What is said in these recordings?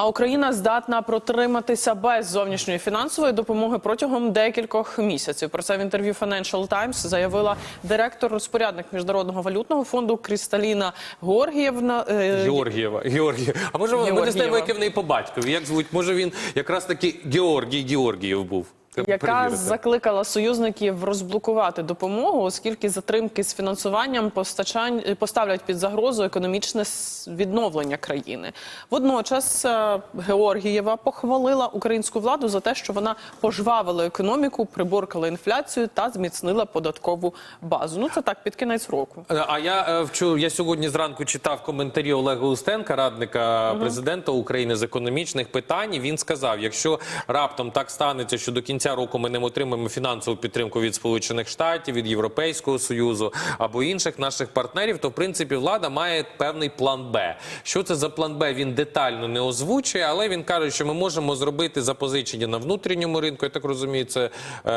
А Україна здатна протриматися без зовнішньої фінансової допомоги протягом декількох місяців. Про це в інтерв'ю Financial Times заявила директор-розпорядник міжнародного валютного фонду Крісталіна Георгієвна. е, Георгієва. Георгієва. А може ми не знаємо, яке в неї по батькові? Як звуть? Може він якраз таки Георгій Георгієв був. Яка перевірити. закликала союзників розблокувати допомогу, оскільки затримки з фінансуванням постачань поставлять під загрозу економічне відновлення країни. Водночас е, Георгієва похвалила українську владу за те, що вона пожвавила економіку, приборкала інфляцію та зміцнила податкову базу. Ну це так під кінець року. Е, А я е, вчу, я сьогодні зранку читав коментарі Олега Устенка, радника президента України з економічних питань. Він сказав: якщо раптом так станеться, що до кінця року ми не отримаємо фінансову підтримку від Сполучених Штатів, від Європейського союзу або інших наших партнерів, то в принципі влада має певний план Б. Що це за план Б? Він детально не озвучує, але він каже, що ми можемо зробити запозичення на внутрішньому ринку. Я так розумію, це е,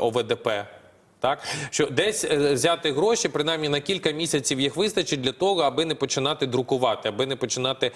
ОВДП. Так, що десь е, взяти гроші, принаймні на кілька місяців їх вистачить для того, аби не починати друкувати, аби не починати е,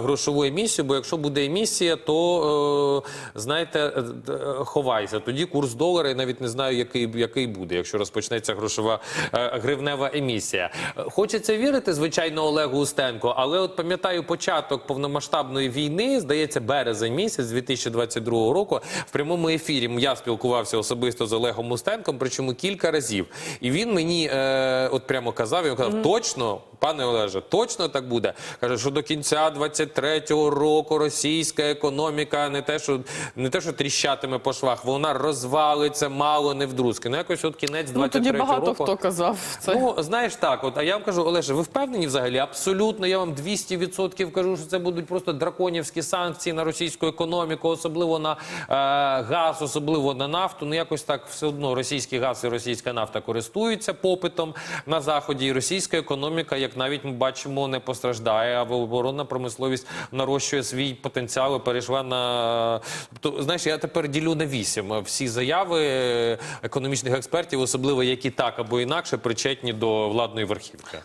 грошову емісію. Бо якщо буде емісія, то е, знаєте, е, е, ховайся. Тоді курс долара я навіть не знаю, який який буде, якщо розпочнеться грошова е, гривнева емісія. Хочеться вірити, звичайно, Олегу Устенко, але от пам'ятаю початок повномасштабної війни, здається, березень місяць 2022 року. В прямому ефірі я спілкувався особисто з Олегом Устенком, причому кілька разів. І він мені е, от прямо казав, він казав, точно, пане Олеже, точно так буде. Каже, що до кінця 23-го року російська економіка не те, що не те, що тріщатиме по швах, вона розвалиться мало не вдрузки. Ну якось от кінець 23-го Ну тоді багато року. хто казав це. Ну, знаєш так, от, а я вам кажу, Олеже, ви впевнені взагалі? Абсолютно, я вам 200% кажу, що це будуть просто драконівські санкції на російську економіку, особливо на е, газ, особливо на нафту. Ну, якось так все одно російський газ і російська нафта користується попитом на Заході, і російська економіка, як навіть ми бачимо, не постраждає, а оборонна промисловість нарощує свій потенціал і перейшла на... Тобто, знаєш, я тепер ділю на вісім всі заяви економічних експертів, особливо які так або інакше причетні до владної верхівки.